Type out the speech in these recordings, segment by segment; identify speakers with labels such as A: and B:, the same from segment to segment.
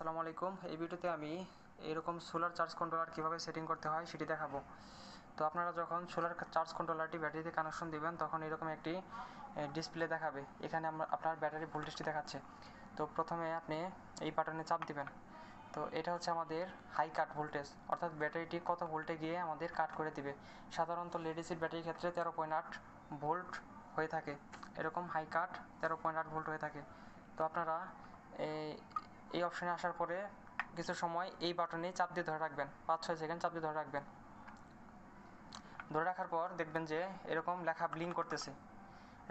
A: আসসালামু আলাইকুম। এই ভিডিওতে আমি এরকম সোলার চার্জ কন্ট্রোলার কীভাবে সেটিং করতে হয় সেটি দেখাবো। তো আপনারা যখন সোলার চার্জ কন্ট্রোলারটি ব্যাটারিতে কানেকশন দিবেন, তখন এরকম একটি ডিসপ্লে দেখাবে। এখানে আমরা, আপনার ব্যাটারি ভোল্টেজটি দেখাচ্ছে। তো প্রথমে আপনি এই বাটনে চাপ দিবেন। তো এটা হচ্ছে আমাদের হাই কাট ভোল্টেজ অর্থাৎ ব্যাটারিটি কত ভোল্টে গিয়ে আমাদের কাট করে দিবে। সাধারণত লেডিসির ব্যাটারির ক্ষেত্রে তেরো পয়েন্ট আট ভোল্ট হয়ে থাকে। এরকম হাই কাট তেরো পয়েন্ট আট ভোল্ট হয়ে থাকে। তো আপনারা এই অপশানে আসার পরে কিছু সময় এই বাটনে চাপ দিয়ে ধরে রাখবেন। পাঁচ, ছয় সেকেন্ড চাপ দিয়ে ধরে রাখবেন। ধরে রাখার পর দেখবেন যে এরকম লেখা ব্লিঙ্ক করতেছে।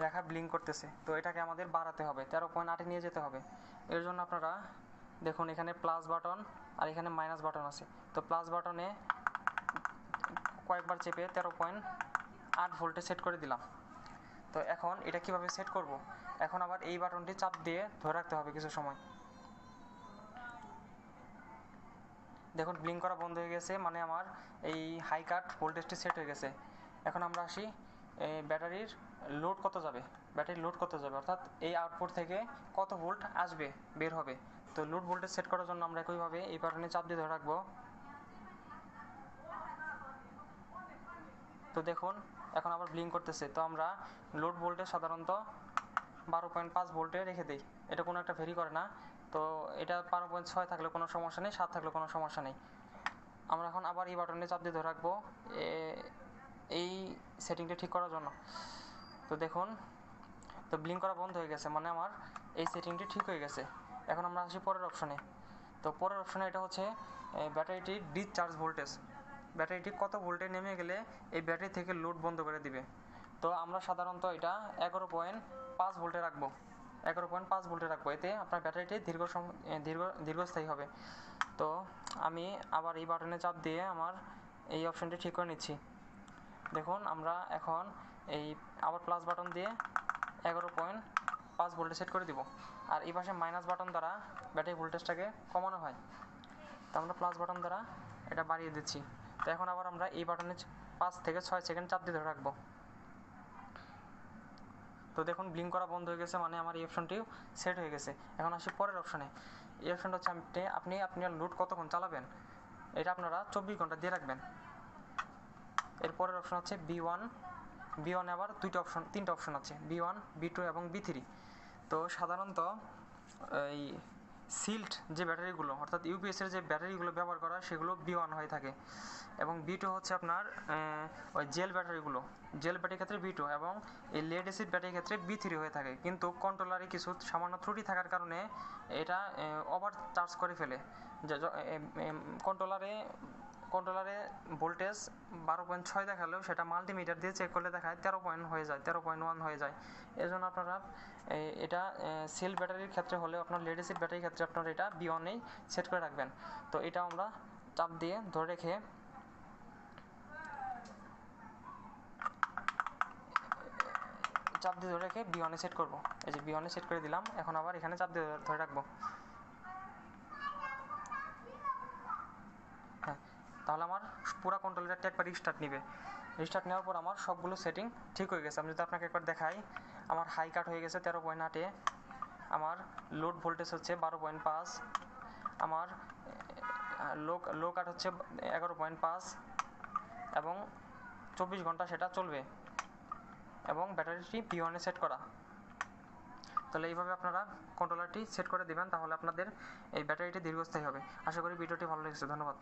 A: লেখা ব্লিঙ্ক করতেছে। তো এটাকে আমাদের বাড়াতে হবে। তেরো পয়েন্ট আটে নিয়ে যেতে হবে। এর জন্য আপনারা দেখুন এখানে প্লাস বাটন আর এখানে মাইনাস বাটন আছে। তো প্লাস বাটনে কয়েকবার চেপে তেরো পয়েন্ট আট ভোল্টে সেট করে দিলাম। তো এখন এটা কীভাবে সেট করব? এখন আবার এই বাটনটি চাপ দিয়ে ধরে রাখতে হবে কিছু সময়। দেখুন ব্লিঙ্ক করা বন্ধ হয়ে গেছে মানে আমার এই হাই কাট ভোল্টেজটি সেট হয়ে গেছে। এখন আমরা আসি ব্যাটারির লোড কত যাবে? ব্যাটারির লোড কত যাবে? অর্থাৎ এই আউটপুট থেকে কত ভোল্ট আসবে, বের হবে? তো লোড ভোল্টেজ সেট করার জন্য আমরা একইভাবে এই বাটনে চাপ দিয়ে ধরে রাখব। তো দেখুন, এখন আবার ব্লিঙ্ক করতেছে। তো আমরা লোড ভোল্টেজ সাধারণত বারো পয়েন্ট পাঁচ ভোল্টে রেখে দিই। এটা কোনো একটা ভেরি করে না। তো এটা বারো পয়েন্ট ছয় থাকলে কোনো সমস্যা নেই, সাত থাকলে কোনো সমস্যা নেই। আমরা এখন আবার এই বাটনে চাপ দিয়ে ধরে রাখব এই সেটিংটা ঠিক করার জন্য। তো দেখুন, তো ব্লিঙ্ক করা বন্ধ হয়ে গেছে মানে আমার এই সেটিংটি ঠিক হয়ে গেছে। এখন আমরা আসি পরের অপশনে তো পরের অপশনে এটা হচ্ছে ব্যাটারিটির ডিসচার্জ ভোল্টেজ ব্যাটারিটি কত ভোল্টে নেমে গেলে এই ব্যাটারি থেকে লোড বন্ধ করে দিবে? তো আমরা সাধারণত এটা এগারো পয়েন্ট পাঁচ ভোল্টে রাখব। এগারো পয়েন্ট পাঁচ ভোল্টে রাখব। এতে আপনার ব্যাটারিটি দীর্ঘ দীর্ঘ, দীর্ঘস্থায়ী হবে। তো আমি আবার এই বাটনে চাপ দিয়ে আমার এই অপশনটি ঠিক করে নিচ্ছি। দেখুন, আমরা এখন এই আবার প্লাস বাটন দিয়ে এগারো পয়েন্ট পাঁচ ভোল্টে সেট করে দিব। আর এই পাশে মাইনাস বাটন দ্বারা ব্যাটারি ভোল্টেজটাকে কমানো হয়। তো আমরা প্লাস বাটন দ্বারা এটা বাড়িয়ে দিচ্ছি। তো এখন আবার আমরা এই বাটনে পাঁচ থেকে ছয় সেকেন্ড চাপ দিয়ে ধরে রাখব। তো দেখুন ব্লিঙ্ক করা বন্ধ হয়ে গেছে মানে আমার এই অপশনটিও সেট হয়ে গেছে। এখন আসি পরের অপশনে এই অপশনটা হচ্ছে আপনি আপনি আপনার লুট কতক্ষণ চালাবেন? এটা আপনারা চব্বিশ ঘণ্টা দিয়ে রাখবেন। এর পরের অপশন হচ্ছে বি ওয়ান বি ওয়ান আবার দুইটা অপশন তিনটা অপশন আছে। বি ওয়ান বি টু এবং বি থ্রি তো সাধারণত এই সিল্ট যে ব্যাটারিগুলো, অর্থাৎ ইউপিএসের যে ব্যাটারিগুলো ব্যবহার করা সেগুলো বি ওয়ান হয়ে থাকে। এবং বি টু হচ্ছে আপনার ওই জেল ব্যাটারিগুলো। জেল ব্যাটারির ক্ষেত্রে বি টু এবং এই লেড অ্যাসিড ব্যাটারির ক্ষেত্রে বি থ্রি হয়ে থাকে। কিন্তু কন্ট্রোলারে কিছু সামান্য ত্রুটি থাকার কারণে এটা ওভার চার্জ করে ফেলে। কন্ট্রোলারে কন্ট্রোলারে ভোল্টেজ বারো পয়েন্ট ছয় দেখালেও সেটা মাল্টিমিটার দিয়ে চেক করলে দেখায় তেরো পয়েন্ট হয়ে যায়, তেরো পয়েন্ট ওয়ান হয়ে যায়। এই জন্য আপনারা এটা সেল ব্যাটারির ক্ষেত্রে হলেও আপনার লেডিসিড ব্যাটারির ক্ষেত্রে আপনারা এটা বি ওয়ানেই সেট করে রাখবেন। তো এটা আমরা চাপ দিয়ে ধরে রেখে, চাপ দিয়ে ধরে রেখে বি ওয়ানে সেট করব। এই যে বি ওয়ানে সেট করে দিলাম, এখন আবার এখানে চাপ দিয়ে ধরে রাখব হ্যাঁ তাহলে আমার পুরো কন্ট্রোলারটা একবার রিস্টার্ট নেবে। রিস্টার্ট নেওয়ার পর আমার সবগুলো সেটিং ঠিক হয়ে গেছে। আমি যদি আপনাকে একবার দেখাই, আমার হাই কাট হয়ে গেছে তেরো পয়েন্ট আটে আমার লোড ভোল্টেজ হচ্ছে বারো পয়েন্ট পাঁচ। আমার লো লো কাট হচ্ছে এগারো পয়েন্ট পাঁচ। এবং চব্বিশ ঘণ্টা সেটা চলবে। এবং ব্যাটারিটি পি ওয়ানে সেট করা। তাহলে এইভাবে আপনারা কন্ট্রোলারটি সেট করে দেবেন, তাহলে আপনাদের এই ব্যাটারিটি দীর্ঘস্থায়ী হবে। আশা করি ভিডিওটি ভালো লেগেছে। ধন্যবাদ।